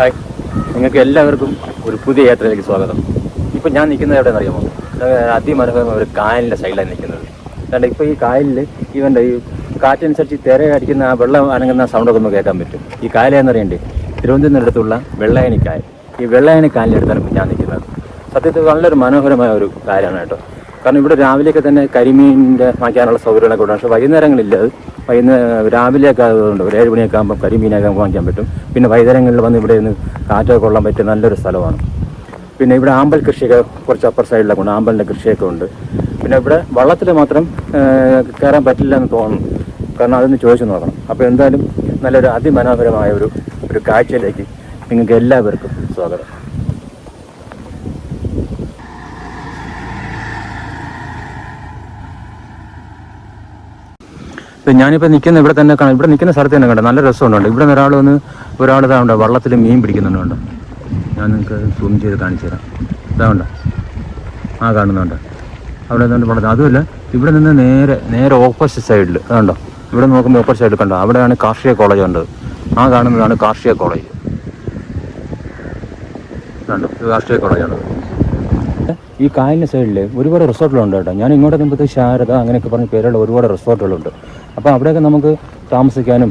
Hi നിങ്ങൾക്ക് എല്ലാവർക്കും ഒരു പുതിയ യാത്രയിലേക്ക് സ്വാഗതം. ഇപ്പം ഞാൻ നിൽക്കുന്നത് എവിടെയെന്ന് അറിയാമോ? അതിമനോഹരമായ ഒരു കായലിന്റെ സൈഡിലാണ് നിൽക്കുന്നത്. കാരണം ഇപ്പോൾ ഈ കായലിൽ ഇവന്റെ ഈ കാറ്റനുസരിച്ച് തിര അടിക്കുന്ന ആ വെള്ളം അനങ്ങുന്ന സൗണ്ടൊക്കെ ഒന്ന് കേൾക്കാൻ പറ്റും. ഈ കായലെന്ന് അറിയണ്ടേ തിരുവനന്തപുരത്തിനടുത്തുള്ള വെള്ളയണി കായൽ. ഈ വെള്ളയണി അടുത്താണ് ഇപ്പോൾ ഞാൻ നിൽക്കുന്നത്. സത്യത്തിൽ നല്ലൊരു മനോഹരമായ ഒരു കായലാണ് കേട്ടോ. കാരണം ഇവിടെ രാവിലെയൊക്കെ തന്നെ കരിമീനിന്റെ വാങ്ങിക്കാനുള്ള സൗകര്യങ്ങളൊക്കെ ഉണ്ട്. പക്ഷേ വൈകുന്നേരങ്ങളില്ല. അത് വൈകുന്നേരം രാവിലെയൊക്കെ അതുകൊണ്ട് ഒരു ഏഴ് മണിയൊക്കെ ആകുമ്പോൾ കരിമീനൊക്കെ വാങ്ങിക്കാൻ പറ്റും. പിന്നെ വൈകുന്നേരങ്ങളിൽ വന്ന് ഇവിടെ നിന്ന് കാറ്റൊക്കെ കൊള്ളാൻ പറ്റിയ നല്ലൊരു സ്ഥലമാണ്. പിന്നെ ഇവിടെ ആമ്പൽ കൃഷിയൊക്കെ കുറച്ച് അപ്പർ സൈഡിലൊക്കെ ഉണ്ട്. ആമ്പലിന്റെ കൃഷിയൊക്കെ ഉണ്ട്. പിന്നെ ഇവിടെ വള്ളത്തിൽ മാത്രം കയറാൻ പറ്റില്ല എന്ന് തോന്നുന്നു. കാരണം അതൊന്ന് ചോദിച്ചു നോക്കണം. അപ്പോൾ എന്തായാലും നല്ലൊരു അതിമനോഹരമായ ഒരു ഒരു കാഴ്ചയിലേക്ക് നിങ്ങൾക്ക് എല്ലാവർക്കും സ്വാഗതം. ഞാനിപ്പോൾ നിൽക്കുന്ന ഇവിടെ തന്നെ കാണാം. ഇവിടെ നിൽക്കുന്ന സ്ഥലത്ത് തന്നെ കണ്ടോ? നല്ല രസമുണ്ട്. ഇവിടെ ഒരാൾ വന്ന് ഒരാൾ ഇതാണ്ട് വള്ളത്തിൽ മീൻ പിടിക്കുന്നുണ്ട് ഞാൻ നിങ്ങൾക്ക് സൂം ചെയ്ത് കാണിച്ചു തരാം. ഇതാണ്ട് ആ കാണുന്നുണ്ട് അവിടെ നിന്നുകൊണ്ട് വള്ളം അതുമല്ല ഇവിടെ നിന്ന് നേരെ നേരെ ഓപ്പോസിറ്റ് സൈഡിൽ അതുണ്ടോ ഇവിടെ നോക്കുമ്പോൾ ഓപ്പോസിറ്റ് സൈഡിൽ കണ്ടോ? അവിടെയാണ് കാർഷിക കോളേജ് ഉണ്ട് ആ കാണുന്നതാണ് കാർഷിക കോളേജ്. കണ്ടോ? കാർഷിക കോളേജാണ്. ഈ കായലിന് സൈഡിൽ ഒരുപാട് റിസോർട്ടുകളുണ്ട് കേട്ടോ. ഞാൻ ഇങ്ങോട്ട് നിന്നപ്പോൾ ശാരദ അങ്ങനെയൊക്കെ പറഞ്ഞ പേരുള്ള ഒരുപാട് റിസോർട്ടുകളുണ്ട്. അപ്പോൾ അവിടെയൊക്കെ നമുക്ക് താമസിക്കാനും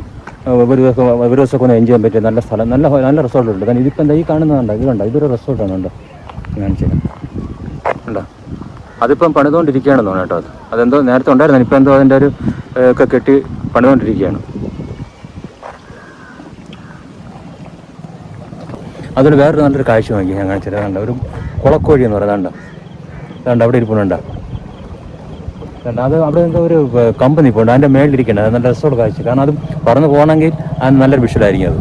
ഒരു ദിവസം ഒരു ദിവസമൊക്കെ ഒന്ന് എൻജോയ് ചെയ്യാൻ പറ്റിയ നല്ല സ്ഥലം നല്ല നല്ല റിസോർട്ടുണ്ട്. കാരണം ഇതിപ്പോൾ എന്താ ഈ കാണുന്നതുണ്ട് ഇത് കണ്ടോ? ഇതൊരു റിസോർട്ടാണ് കണ്ടോ? കാണിച്ചു തരാം ഉണ്ടോ അതിപ്പം പണിതുകൊണ്ടിരിക്കുകയാണ് തോന്നുന്നു കേട്ടോ അത്. അതെന്തോ നേരത്തെ ഉണ്ടായിരുന്നു ഇപ്പം എന്തോ അതിന്റെ ഒരു ഒക്കെ കെട്ടി പണിതുകൊണ്ടിരിക്കുകയാണ്. അതൊരു വേറൊരു നല്ലൊരു കാഴ്ച നോക്കി ഞാൻ കാണിച്ചത് കണ്ട? ഒരു കുളക്കോഴി എന്ന് പറയുന്നത് അതുകൊണ്ട് അവിടെ ഇരിപ്പുണ്ട്. അത് അവിടെ എന്തോ ഒരു കമ്പനി ഇപ്പോൾ അതിന്റെ മേളിലിരിക്കേണ്ടത് അത് നല്ല രസമുള്ള കാഴ്ച. കാരണം അത് പറന്ന് പോകണമെങ്കിൽ അത് നല്ലൊരു വിഷയമായിരിക്കും അത്.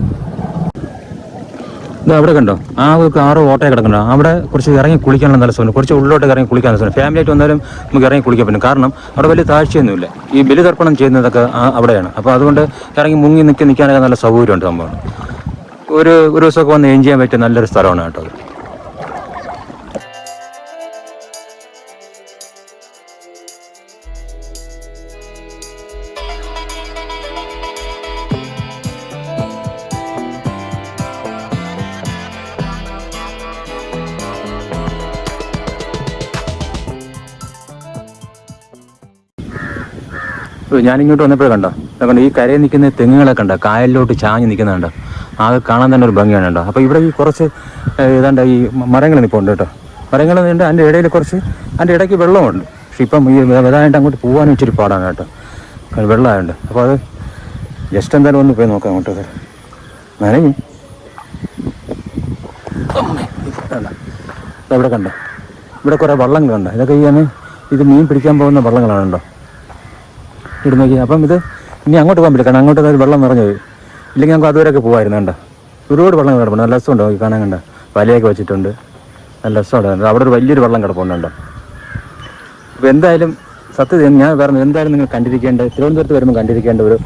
ഇത് അവിടെ കണ്ടോ? ആ ഒരു കാറ് ഓട്ടയെ കിടക്കണ്ടോ അവിടെ കുറച്ച് ഇറങ്ങി കുളിക്കാനുള്ള നല്ല സ്ഥലം കുറച്ച് ഉള്ളിലോട്ട് ഇറങ്ങി കുളിക്കാൻ സ്ഥലം ഫാമിലി ആയിട്ട് വന്നാലും നമുക്ക് ഇറങ്ങി കുളിക്കാൻ പറ്റും. കാരണം അവിടെ വലിയ താഴ്ചയൊന്നുമില്ല. ഈ ബലിതർപ്പണം ചെയ്യുന്നതൊക്കെ അവിടെയാണ്. അപ്പോൾ അതുകൊണ്ട് ഇറങ്ങി മുങ്ങി നിൽക്കി നിൽക്കാനൊക്കെ നല്ല സൗകര്യമുണ്ട് സംഭവമാണ് ഒരു ഒരു ദിവസമൊക്കെ വന്ന് എൻജോയ് ചെയ്യാൻ പറ്റിയ നല്ലൊരു സ്ഥലമാണ് കേട്ടോ ഞാനിങ്ങോട്ട് വന്നപ്പോഴേ കണ്ടോ? കണ്ടോ ഈ കരയിൽ നിൽക്കുന്ന തെങ്ങുകളെ കണ്ടോ? കായലിലോട്ട് ചാഞ്ഞ് നിൽക്കുന്നുണ്ട് അത് കാണാൻ തന്നെ ഒരു ഭംഗിയാണ് കേട്ടോ അപ്പോൾ ഇവിടെ ഈ കുറച്ച് ഏതാണ്ട് ഈ മരങ്ങൾ നിൽപ്പുണ്ട് കേട്ടോ. മരങ്ങൾ നിന്നുണ്ട് അതിന്റെ ഇടയിൽ കുറച്ച് അതിന്റെ ഇടയ്ക്ക് വെള്ളമുണ്ട്. പക്ഷെ ഇപ്പം ഈ വലുതായിട്ട് അങ്ങോട്ട് പോകാനും ഇച്ചിരി പാടാണ് കേട്ടോ. വെള്ളമായുണ്ട്. അപ്പോൾ അത് ജസ്റ്റ് എന്തായാലും ഒന്ന് പോയി നോക്കാം അങ്ങോട്ട്. ഞാനേ കണ്ടോ? ഇവിടെ കണ്ടോ? ഇവിടെ കുറേ വള്ളങ്ങൾ കണ്ടോ? ഇതൊക്കെ ഈ ഇത് മീൻ പിടിക്കാൻ പോകുന്ന വള്ളങ്ങളാണ് നോക്കി. അപ്പം ഇത് ഇനി അങ്ങോട്ട് പോകാൻ പറ്റില്ല. കാരണം അങ്ങോട്ട് വെള്ളം നിറഞ്ഞു പോയി. ഇല്ലെങ്കിൽ നമുക്ക് അതുവരെയൊക്കെ പോകുമായിരുന്നു കണ്ട? ഒരുപാട് വെള്ളം കിടപ്പുണ്ട്. നല്ല രസമുണ്ട്? നോക്കി കാണാൻ കണ്ട? വലയൊക്കെ വെച്ചിട്ടുണ്ട്. നല്ല രസമുണ്ട്. അവിടെ ഒരു വലിയൊരു വെള്ളം കിടപ്പുണ്ട് അപ്പോൾ എന്തായാലും സത്യം ഞാൻ പറഞ്ഞു എന്തായാലും നിങ്ങൾ കണ്ടിരിക്കേണ്ട തിരുവനന്തപുരത്ത് വരുമ്പോൾ കണ്ടിരിക്കേണ്ട ഒരു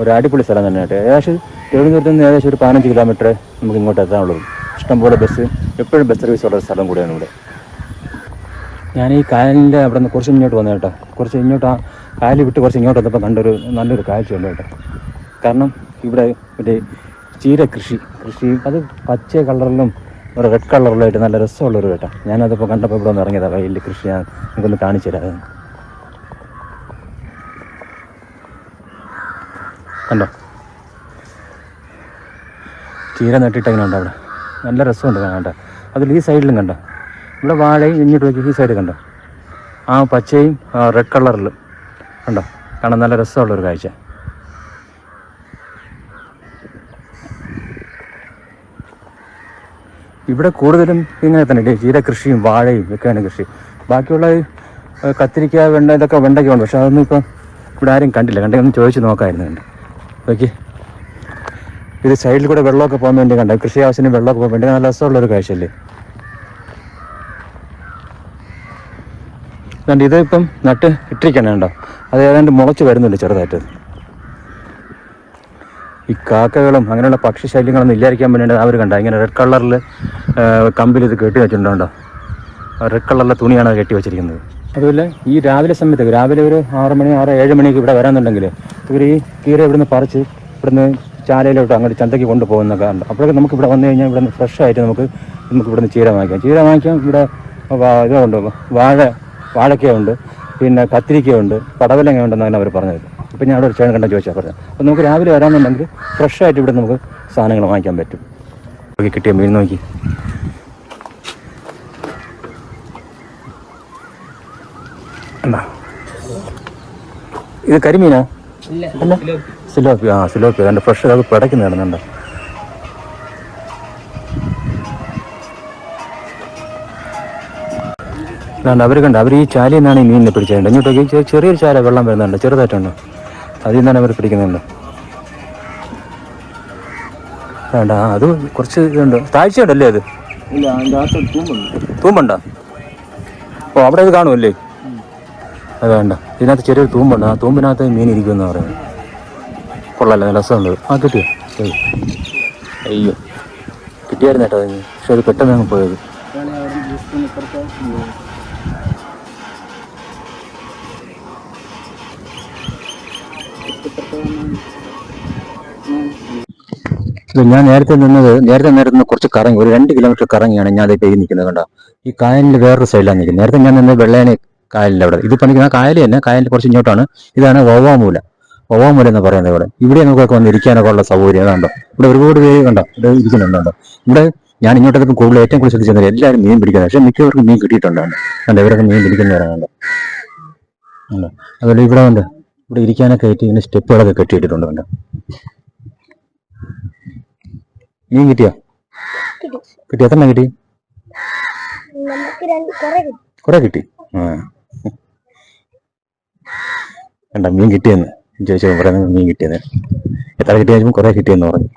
ഒരു അടിപൊളി സ്ഥലം തന്നെ ഏകദേശം തിരുവനന്തപുരത്ത് നിന്ന് ഏകദേശം ഒരു പതിനഞ്ച് കിലോമീറ്റർ നമുക്ക് ഇങ്ങോട്ട് എത്താനുള്ളൂ ഇഷ്ടംപോലെ ബസ് എപ്പോഴും ബസ് സർവീസ് ഉള്ള സ്ഥലം കൂടിയാണ് ഇവിടെ. ഞാൻ ഈ കായലിന്റെ അവിടെ നിന്ന് കുറച്ച് ഇങ്ങോട്ട് വന്നു കേട്ടോ. കുറച്ച് ഇങ്ങോട്ട് ആ കായൽ വിട്ട് കുറച്ച് ഇങ്ങോട്ട് വന്നപ്പോൾ കണ്ടൊരു നല്ലൊരു കാഴ്ചയുണ്ട് കേട്ടോ. കാരണം ഇവിടെ മറ്റേ ചീര കൃഷി കൃഷി അത് പച്ച കളറിലും ഒരു റെഡ് കളറിലായിട്ട് നല്ല രസമുള്ളൊരു കേട്ടോ. ഞാനതിപ്പോൾ കണ്ടപ്പോൾ ഇവിടെ ഒന്ന് ഇറങ്ങിയതാണ് കയ്യിൽ കൃഷി ഞാൻ നിങ്ങൾക്കൊന്ന് കാണിച്ചു തരാം. കണ്ടോ? ചീര നട്ടിട്ടങ്ങനെ ഉണ്ട് അവിടെ? നല്ല രസമുണ്ട് കാണാൻ കേട്ടോ. അതിൽ ഈ സൈഡിലും കണ്ടോ? ഇവിടെ വാഴയും ഇങ്ങോട്ട് നോക്കി ഈ സൈഡ് കണ്ടോ? ആ പച്ചയും റെഡ് കളറിലും കണ്ടോ? കാണാൻ നല്ല രസമുള്ളൊരു കാഴ്ച. ഇവിടെ കൂടുതലും ഇങ്ങനെ തന്നെ ഇല്ലേ, ചീര കൃഷിയും വാഴയും ഒക്കെയാണ് കൃഷി. ബാക്കിയുള്ള കത്തിരിക്ക വെണ്ട ഇതൊക്കെ വെണ്ടയ്ക്ക ഉണ്ട് പക്ഷെ അതൊന്നും ഇപ്പം ഇവിടെ ആരും കണ്ടില്ല. കണ്ടെങ്കിൽ ഒന്ന് ചോദിച്ച് നോക്കായിരുന്നു കണ്ട്. ഓക്കെ ഇത് സൈഡിൽ കൂടെ വെള്ളമൊക്കെ പോകാൻ വേണ്ടി കണ്ടോ? കൃഷി ആവശ്യത്തിന് വെള്ളമൊക്കെ പോകാൻ വേണ്ടി. നല്ല രസമുള്ളൊരു കാഴ്ചയല്ലേ? അതുകൊണ്ട് ഇത് ഇപ്പം നട്ട് ഇട്ടിരിക്കണം കേട്ടോ അത് ഏതാണ്ട് മുളച്ച് വരുന്നുണ്ട് ചെറുതായിട്ട്. ഈ കാക്കകളും അങ്ങനെയുള്ള പക്ഷി ശല്യങ്ങളൊന്നും ഇല്ലായിരിക്കാൻ വേണ്ടി അവർ കണ്ട. ഇങ്ങനെ റെഡ് കളറിൽ കമ്പിൽ ഇത് കെട്ടി വെച്ചിട്ടുണ്ടോ? റെഡ് കളറിലെ തുണിയാണ് അത് കെട്ടി വെച്ചിരിക്കുന്നത്. അതുപോലെ ഈ രാവിലെ സമയത്ത് രാവിലെ ഒരു ആറ് മണി ആറ് ഏഴ് മണിക്ക് ഇവിടെ വരാന്നുണ്ടെങ്കിൽ ഇവർ ഈ കീര ഇവിടുന്ന് പറിച്ച് ഇവിടുന്ന് ചാലയിലോട്ട് അങ്ങോട്ട് ചന്തയ്ക്ക് കൊണ്ടുപോകുന്നൊക്കെ ഉണ്ട് അപ്പോഴൊക്കെ നമുക്ക് ഇവിടെ വന്നു കഴിഞ്ഞാൽ ഇവിടെ ഫ്രഷ് ആയിട്ട് നമുക്ക് നമുക്ക് ഇവിടുന്ന് ചീര വാങ്ങിക്കാം. ചീര വാങ്ങിക്കാം ഇവിടെ ഇതുകൊണ്ട് വാഴ വാഴക്കയുണ്ട് പിന്നെ കത്തിരിക്കയുണ്ട് പടവലങ്ങയുണ്ടെന്നാണ് അവർ പറഞ്ഞത്. അപ്പോൾ ഞാൻ അവിടെ ഒരു ചേട്ടൻ കണ്ട ചോദിച്ചാൽ പറഞ്ഞത്. അപ്പോൾ നമുക്ക് രാവിലെ വരാമെന്നുണ്ടെങ്കിൽ ഫ്രഷ് ആയിട്ട് ഇവിടെ നമുക്ക് സാധനങ്ങൾ വാങ്ങിക്കാൻ പറ്റും. നോക്കി കിട്ടിയ മീൻ നോക്കി. എന്നാ ഇത് കരിമീനാ? അല്ല? സിലോപ്പി. ആ സിലോപ്പി. അതിന്റെ ഫ്രഷ് അത് പിടയ്ക്കുന്ന കിടന്നുണ്ട് അല്ലാണ്ട് അവർ കണ്ട അവർ ഈ ചാലിയിൽ നിന്നാണ് ഈ മീനിനെ പിടിച്ചത്. ഇങ്ങോട്ടേക്ക് ചെറിയൊരു ചാല വെള്ളം വരുന്നുണ്ട് ചെറുതായിട്ടുണ്ട്. അതിൽ നിന്നാണ് അവർ പിടിക്കുന്നുണ്ട്. വേണ്ട അത് കുറച്ച് ഇതുണ്ട്. താഴ്ചയുണ്ടല്ലേ അത്? തൂമ്പുണ്ട്. ഓ അവിടെ ഇത് കാണുമല്ലേ? അത് വേണ്ട ഇതിനകത്ത് ചെറിയൊരു തൂമ്പുണ്ട്. ആ തൂമ്പിനകത്ത് മീൻ ഇരിക്കുമെന്ന് പറയുന്നത്. കൊള്ളാല്ല നല്ല രസമുണ്ട് ആ കിട്ടിയോ? ശരി. അയ്യോ. കിട്ടിയായിരുന്നു കേട്ടോ അതിന് പക്ഷെ അത് പെട്ടെന്ന് അങ്ങ് പോയത്. ഞാൻ നേരത്തെ നിന്നത് നേരത്തെ നേരത്തെ നിന്ന് കുറച്ച് കറങ്ങി ഒരു രണ്ട് കിലോമീറ്റർ കറങ്ങിയാണ് ഞാൻ അതേ കൈ നിൽക്കുന്നത് കണ്ടോ? ഈ കായലിന്റെ വേറൊരു സൈഡിലാണ് നിൽക്കുന്നത്. നേരത്തെ ഞാൻ നിന്നത് വെള്ളേനെ കായലിന്റെ അവിടെ. ഇത് പണിക്കുന്ന കായൽ തന്നെ കായലിൽ കുറച്ച് ഇങ്ങോട്ടാണ്. ഇതാണ് വവ്വാമൂല വവ്വാമൂല എന്ന് പറയുന്നത് ഇവിടെ. ഇവിടെ നമുക്കൊക്കെ വന്ന് ഇരിക്കാനൊക്കെ ഉള്ള സൗകര്യം കണ്ടോ? ഇവിടെ ഒരുപാട് പേര് കണ്ടോ? ഇവിടെ ഇരിക്കുന്നുണ്ടോ ഇവിടെ ഞാൻ ഇങ്ങോട്ടൊക്കെ കൂടുതൽ ഏറ്റവും കൂടുതൽ ശ്രദ്ധിച്ചത് എല്ലാവരും മീൻ പിടിക്കുന്നത്. പക്ഷേ മിക്കവർക്കും മീൻ കിട്ടിയിട്ടുണ്ടാണ് കണ്ടോ? ഇവരൊക്കെ മീൻ പിടിക്കുന്നവരാണ് കണ്ടോ? അതുപോലെ ഇവിടെ ഉണ്ട് ഇവിടെ ഇരിക്കാനൊക്കെ ആയിട്ട് ഇങ്ങനെ സ്റ്റെപ്പുകളൊക്കെ കെട്ടിയിട്ടിട്ടുണ്ട് കണ്ടോ മീൻ കിട്ടിയോ? കിട്ടി. എത്ര കിട്ടി? കുറെ കിട്ടി. ആ. കണ്ട മീൻ കിട്ടിയെന്ന്. ചോദിച്ചു പറയുന്നത് മീൻ കിട്ടിയെന്ന്. എത്ര കിട്ടിയ കുറെ കിട്ടിയെന്ന് പറഞ്ഞു.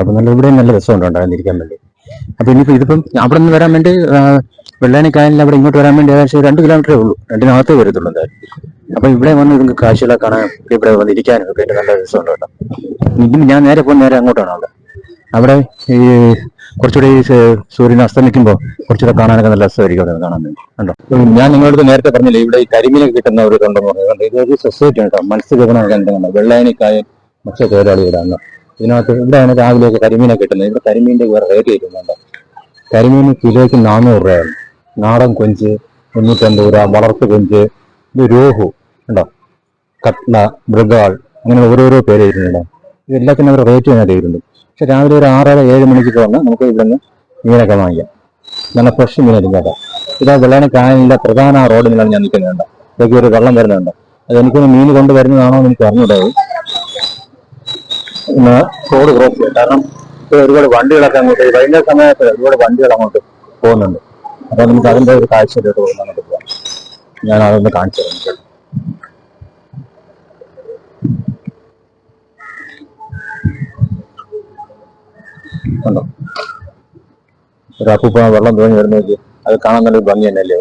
അപ്പൊ നല്ല ഇവിടെ നല്ല രസമുണ്ട് ഉണ്ടായിരുന്നിരിക്കാൻ വേണ്ടി. അപ്പൊ ഇനിയിപ്പോ ഇതിപ്പം അവിടെ നിന്ന് വരാൻ വേണ്ടി വെള്ളാനി വെള്ളാനിക്കായലിൽ അവിടെ ഇങ്ങോട്ട് വരാൻ വേണ്ടി ഏകദേശം രണ്ട് കിലോമീറ്ററേ ഉള്ളൂ. രണ്ടിനകത്തേ വരത്തുള്ളൂ എന്തായാലും. അപ്പൊ ഇവിടെ വന്ന് നിങ്ങൾക്ക് കാണാൻ ഇവിടെ വന്ന് ഇരിക്കാനും ഒക്കെ ആയിട്ട് നല്ല രസമുണ്ട് കേട്ടോ. ഇനി ഞാൻ നേരെ പോകുന്ന നേരെ അങ്ങോട്ടാണ് അവിടെ. ഈ കുറച്ചുകൂടി ഈ സൂര്യൻ അസ്തമിക്കുമ്പോൾ കുറച്ചുകൂടെ കാണാനൊക്കെ നല്ല രസമായിരിക്കും അവിടെ കാണാൻ കണ്ടോ? ഞാൻ നിങ്ങളോട് നേരത്തെ പറഞ്ഞില്ലേ ഇവിടെ ഈ കരിമീനൊക്കെ കിട്ടുന്ന ഒരു കണ്ടെന്ന് പറഞ്ഞത് ഇതൊരു സൊസൈറ്റി കേട്ടോ. മത്സ്യബന്ധന കേന്ദ്രം വെള്ളാനിക്കായൽ മത്സ്യത്തൊഴിലാളികളാണ് ഇതിനകത്ത് ഇവിടെയാണ് രാവിലെയൊക്കെ കരിമീനെ കിട്ടുന്നത്. ഇവിടെ കരിമീന്റെ വേറെ റേറ്റ് കിട്ടുന്നുണ്ട് കരിമീൻ കിലോയ്ക്ക് നാനൂറ് രൂപയാണ്. നാടൻ കൊഞ്ച് മുന്നൂറ്റമ്പത് രൂപ വളർത്തു കൊഞ്ച് ഇത് രോഹു. ഉണ്ടോ? കട്ട്ല മൃഗാൾ അങ്ങനെ ഓരോരോ പേര് എഴുതിയിട്ടുണ്ടോ. ഇതെല്ലാത്തിനും അവർ റേറ്റ് ചെയ്യാൻ എഴുതുന്നുണ്ട് പക്ഷെ രാവിലെ ഒരു ആറര ഏഴ് മണിക്ക് വന്ന് നമുക്ക് ഇവിടെ നിന്ന് മീനൊക്കെ വാങ്ങിക്കാം. നല്ല ഫ്രഷ് മീനായിരിക്കും കേട്ടോ. ഇതാ വെള്ളാന കായലിന്റെ പ്രധാന റോഡ് നിന്നാണ് ഞാൻ നിൽക്കുന്നുണ്ട് ഇതൊക്കെ ഒരു വെള്ളം വരുന്നുണ്ട്. അത് എനിക്കൊന്ന് മീൻ കൊണ്ടുവരുന്നതാണോ എന്ന് എനിക്ക് അറിഞ്ഞൂടാത് റോഡ് ക്രോസ് ചെയ്യാം. കാരണം ഇപ്പോൾ ഒരുപാട് വണ്ടികളൊക്കെ അങ്ങോട്ട് വൈകുന്നേര സമയത്ത് ഒരുപാട് വണ്ടികൾ അങ്ങോട്ട് പോകുന്നുണ്ട്. അപ്പൊ നമുക്ക് അതിന്റെ ഒരു കാഴ്ചയിലോട്ട് അങ്ങോട്ട് പോകാം. ഞാൻ അതൊന്ന് കാണിച്ചു തരാം. കണ്ടോ? ഒരു അപ്പൂപ്പ വെള്ളം തോന്നി വരുന്നേക്ക് അത് കാണാൻ നല്ലൊരു ഭംഗി തന്നെയല്ലേ?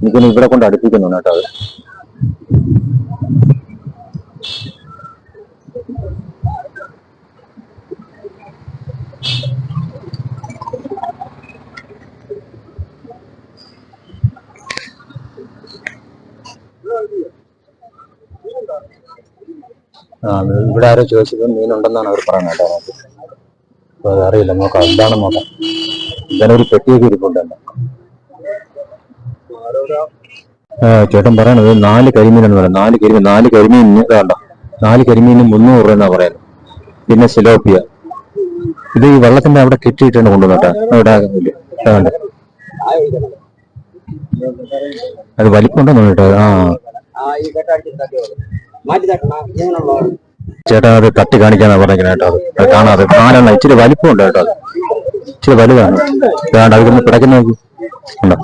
എനിക്കൊന്ന് ഇവിടെ കൊണ്ട് അടുപ്പിക്കുന്നു കേട്ടോ അത്. ഇവിടെ ആരോ ചോദിച്ചത് മീനുണ്ടെന്നാണ് അവർ പറയുന്നത് കേട്ടോ. അതറിയില്ല നോക്കാം. എന്താണെന്ന് നോക്കാം. ഇതിനൊരു പെട്ടിയൊക്കെ ഇരിപ്പുണ്ടല്ലോ ചേട്ടൻ പറയണത് നാല് കരിമീൻ എന്ന് പറയുന്നത് നാല് കരിമീൻ നാല് കരിമീൻ വേണ്ട നാല് കരിമീനിന് മുന്നൂറ് രൂപ എന്നാ പറയുന്നത്. പിന്നെ സിലോപ്പിയ. ഇത് ഈ വെള്ളത്തിന്റെ അവിടെ കെട്ടിയിട്ടാണ് കൊണ്ടുവന്നിട്ട് അവിടെ അതുകൊണ്ട് അത് വലിപ്പമുണ്ടെന്ന് കേട്ടോ. ആ. മാറ്റി ചേട്ടാ അത് തട്ടി കാണിക്കാന്നാ പറഞ്ഞിരിക്കുന്നത് കേട്ടോ. അത് കാണാതെ. നാലെണ്ണം ഇച്ചിരി വലിപ്പമുണ്ട് കേട്ടോ അത്. ഇച്ചിരി വലുതാണ്. വേണ്ട അതിലൊന്ന് പിടയ്ക്കുന്ന നോക്കി. ഉണ്ടോ?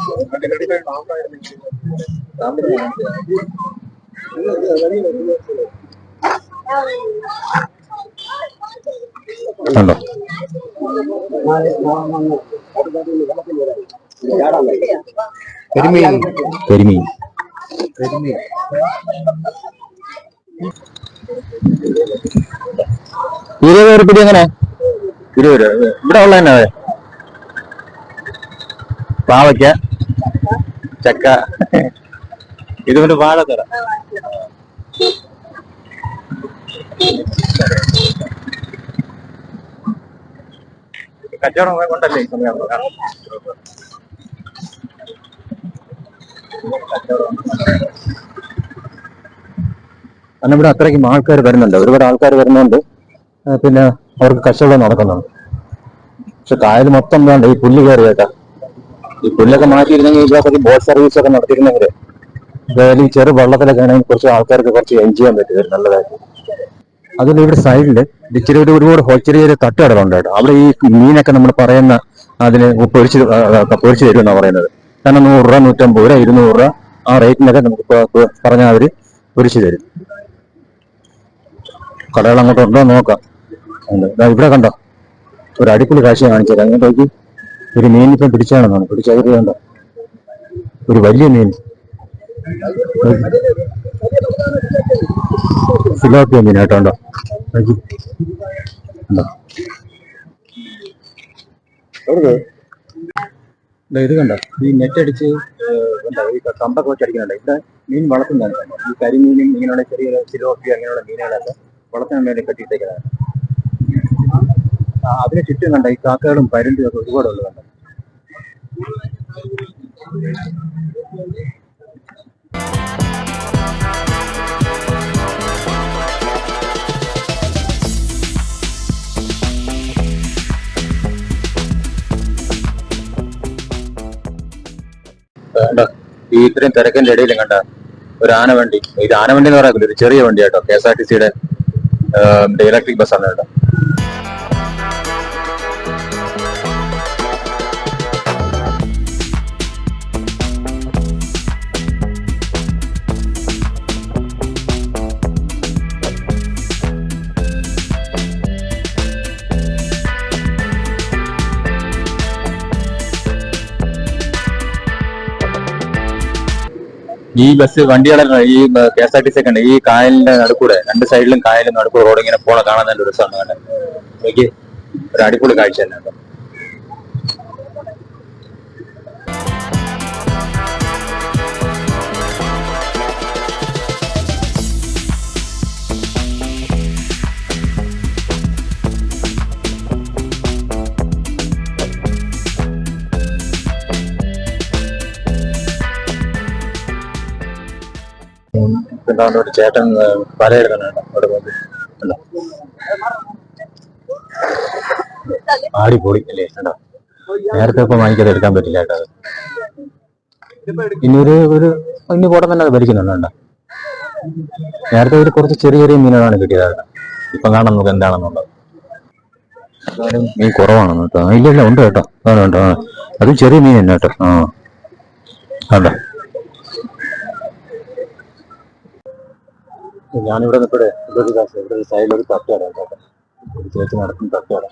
ഉണ്ടോ? കരിമീൻ കരിമീൻ കരിമീൻ ഇരുപത് രൂപ എങ്ങനെ? ഇരുപത് രൂപ ഇവിടെ ഉള്ള തന്നെ അതെ. പാവയ്ക്ക ചക്ക. ഇത് പിന്നെ വാഴത്തറ. കച്ചവടം കൊണ്ടല്ലേ സമയം സമയം കാരണം ഇവിടെ അത്രയ്ക്കും ആൾക്കാർ വരുന്നുണ്ട്. ഒരുപാട് ആൾക്കാർ വരുന്നുണ്ട് പിന്നെ അവർക്ക് കച്ചവടം നടക്കുന്നുണ്ട്. പക്ഷെ കായൽ മൊത്തം വേണ്ട ഈ പുല്ല് കയറി കേട്ടാ. ഈ പുല്ലൊക്കെ മാറ്റിയിരുന്നെങ്കിൽ ഇതിനകത്ത് ബോട്ട് സർവീസ് ഒക്കെ നടത്തിയിരുന്നെങ്കിൽ ഈ ചെറു വള്ളത്തിലൊക്കെ ആണെങ്കിൽ കുറച്ച് ആൾക്കാർക്ക് കുറച്ച് എൻജോയ് ചെയ്യാൻ പറ്റും നല്ലതായിട്ട് അതിൽ ഇവിടെ സൈഡിൽ ഇച്ചിരി ഒരു ഒരുപാട് ചെറിയ ചെറിയ തട്ടുകടകളുണ്ട് കേട്ടോ. അവിടെ ഈ മീനൊക്കെ നമ്മൾ പറയുന്ന അതിന് പൊരിച്ച് പൊരിച്ച് തരുമെന്നാണ് പറയുന്നത്. കാരണം നൂറ് രൂപ നൂറ്റമ്പത് രൂപ ഇരുന്നൂറ് രൂപ ആ റേറ്റിനൊക്കെ നമുക്ക് പറഞ്ഞാൽ അവർ പൊരിച്ച് തരും. കടകൾ അങ്ങോട്ട് ഉണ്ടോ. നോക്കാം ഇവിടെ കണ്ടോ? ഒരു അടിപൊളി കാഴ്ച കാണിച്ചത് അങ്ങോട്ടേക്ക് ഒരു മീൻ ഇപ്പം പിടിച്ചാണെന്നാണ് പിടിച്ചത് കണ്ടോ? ഒരു വലിയ മീൻ. ഫിലോപ്പിയ മീൻ കേട്ടോ ഉണ്ടോ ഇത് കണ്ടോ? ഈ നെറ്റ് അടിച്ച് ഈ കമ്പൊക്കെ വെച്ച് അടിക്കുന്നുണ്ട് ഇവിടെ മീൻ വളർത്തുന്നതാണ് ഈ കരിമീനും ഇങ്ങനെയുള്ള ചെറിയ സിലോപ്പിയ അങ്ങനെയുള്ള മീനുകളൊക്കെ വളർത്താൻ വേണ്ടി കെട്ടിയിട്ടേക്കുന്നതാണ് അതിന് ചുറ്റും കണ്ട ഈ കാക്കകളും പരുന്തും ഒക്കെ ഒരുപാട് ഉള്ളത് കണ്ടോ കണ്ടോ? ഈ ഇത്രയും തിരക്കിന്റെ ഇടയിലും കണ്ട? ഒരു ആനവണ്ടി. ഇത് ആനവണ്ടി എന്ന് പറയാൻ ഒരു ചെറിയ വണ്ടി കേട്ടോ കെ എസ് ആർ ടി സിയുടെ the electric bus. Alerta. ഈ ബസ് വണ്ടികളെ ഈ K S R T C ഒക്കെ ഉണ്ട്. ഈ കായലിന്റെ നടുക്കൂടെ രണ്ട് സൈഡിലും കായലും നടുക്കൂടെ റോഡ് ഇങ്ങനെ പോണ കാണാൻ നല്ല രസമാണ് കണ്ടത്. ഒരു അടിപൊളി കാഴ്ച തന്നെ കേട്ടോ പിന്നെ അവിടെ ഒരു ചേട്ടൻ പലയിടുന്നുണ്ട് അവിടെ പോയി. കണ്ടോ? ആടിപ്പൊളി അല്ലേ കണ്ടോ? നേരത്തെ ഇപ്പൊ വാങ്ങിക്കാതെ എടുക്കാൻ പറ്റില്ല കേട്ടോ അത്. ഇനി ഒരു ഒരു ഇനി കൂടെ തന്നെ അത് ഭരിക്കുന്നുണ്ട് നേരത്തെ ഒരു കുറച്ച് ചെറിയ ചെറിയ മീനുകളാണ് കിട്ടിയത് കേട്ടോ. ഇപ്പൊ കാണാൻ നമുക്ക് എന്താണെന്നുള്ളത്. മീൻ കുറവാണെന്ന് കേട്ടോ. ഇല്ല ഇല്ല ഉണ്ട് കേട്ടോ. ഉണ്ട് ആ. അതും ചെറിയ മീൻ തന്നെ കേട്ടോ. ആ. കണ്ടോ? ഞാനിവിടെ നിൽക്കടെ ഇവിടെ ഇവിടെ ഒരു സൈഡിൽ ഒരു തട്ടുകട ഉണ്ട് കേട്ടോ. ഒരു ചേച്ചി നടക്കുന്ന തട്ടുകട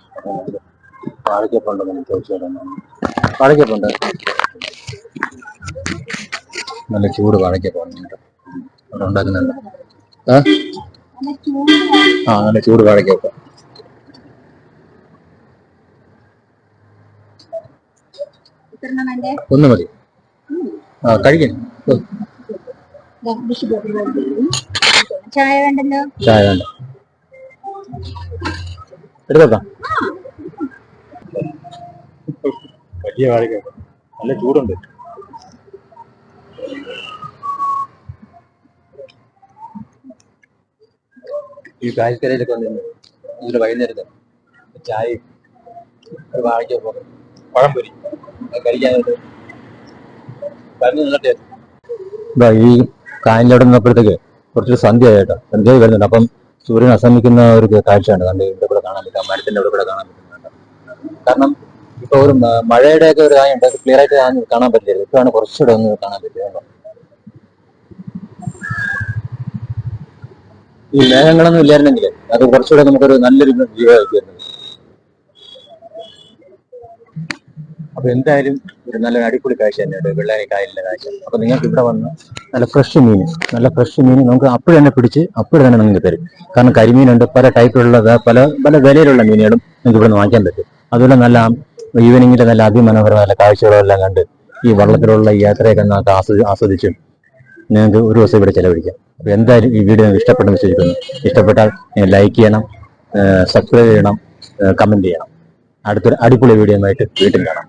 നമ്മൾ ചോദിച്ചു വാഴക്കപ്പുണ്ട് നല്ല ചൂട് വാഴക്കപ്പുണ്ട് കേട്ടോ. അവിടെ ഉണ്ടാക്കുന്നുണ്ട്. ആ ആ നല്ല ചൂട് വാഴക്കപ്പ ഒന്ന് മതി. ആ കഴിക്കും. ചായ വേണ്ടല്ലോ? ചായ വേണ്ട. എടുത്തോക്കാം. വലിയ വാഴ നല്ല ചൂടുണ്ട്. ഈ കാൽക്കരയിലൊക്കെ വന്നിരുന്നു ഇതിൽ വൈകുന്നേരത്ത് ചായയും ഒരു വാഴയ്ക്ക പോകും പഴം പൊരി കഴിക്കാനായിട്ട് പറഞ്ഞു നിന്നിട്ടേ. ഈ കായലിന്റെ അവിടെ നിന്നപ്പോഴത്തേക്ക് കുറച്ചൊരു സന്ധ്യ ആയിട്ടോ സന്ധ്യ വരുന്നുണ്ട്. അപ്പം സൂര്യൻ അസ്തമിക്കുന്ന ഒരു കാഴ്ചയാണ്. കണ്ട് ഇവിടെ കൂടെ കാണാൻ പറ്റും. മരത്തിന്റെ ഇവിടെ കൂടെ കാണാൻ പറ്റുന്നുണ്ട് കാരണം ഇപ്പൊ ഒരു മഴയുടെ ഒക്കെ ഒരു കാര്യം ഉണ്ട്. ക്ലിയർ ആയിട്ട് കാണാൻ- പറ്റില്ല. ഇപ്പോഴാണ് കുറച്ചുകൂടെ ഒന്ന് കാണാൻ പറ്റുന്നത് ഈ മേഘങ്ങളൊന്നും ഇല്ലായിരുന്നെങ്കിൽ അത് കുറച്ചുകൂടെ നമുക്കൊരു നല്ലൊരു ജീവമായിരുന്നു അപ്പൊ എന്തായാലും ഒരു നല്ല അടിപൊളി കാഴ്ച തന്നെയാണ് വെള്ളാനി കായലിന്റെ കാഴ്ച. അപ്പൊ നിങ്ങൾക്ക് ഇവിടെ വന്ന് നല്ല ഫ്രഷ് മീൻ നല്ല ഫ്രഷ് മീൻ നമുക്ക് അപ്പോൾ തന്നെ പിടിച്ച് അപ്പോൾ തന്നെ നിങ്ങൾക്ക് തരും. കാരണം കരിമീനുണ്ട് പല ടൈപ്പിലുള്ളത് പല പല വിലയിലുള്ള മീനുകളും നിങ്ങൾക്ക് ഇവിടെ നിന്ന് വാങ്ങിക്കാൻ പറ്റും. അതുപോലെ നല്ല ഈവനിങ്ങിലെ നല്ല അതിമനോഹരമായ കാഴ്ചകളെല്ലാം കണ്ട് ഈ വള്ളത്തിലുള്ള ഈ യാത്രയൊക്കെ നമുക്ക് ആസ്വദി ആസ്വദിച്ചും നിങ്ങൾക്ക് ഒരു ദിവസം ഇവിടെ ചെലവഴിക്കാം. അപ്പോൾ എന്തായാലും ഈ വീഡിയോ നിങ്ങൾക്ക് വിശ്വസിക്കുന്നു. ഇഷ്ടപ്പെട്ടാൽ ലൈക്ക് ചെയ്യണം സബ്സ്ക്രൈബ് ചെയ്യണം കമന്റ് ചെയ്യണം. അടുത്തൊരു അടിപൊളി വീഡിയോ ആയിട്ട് വീട്ടിൽ കാണാം.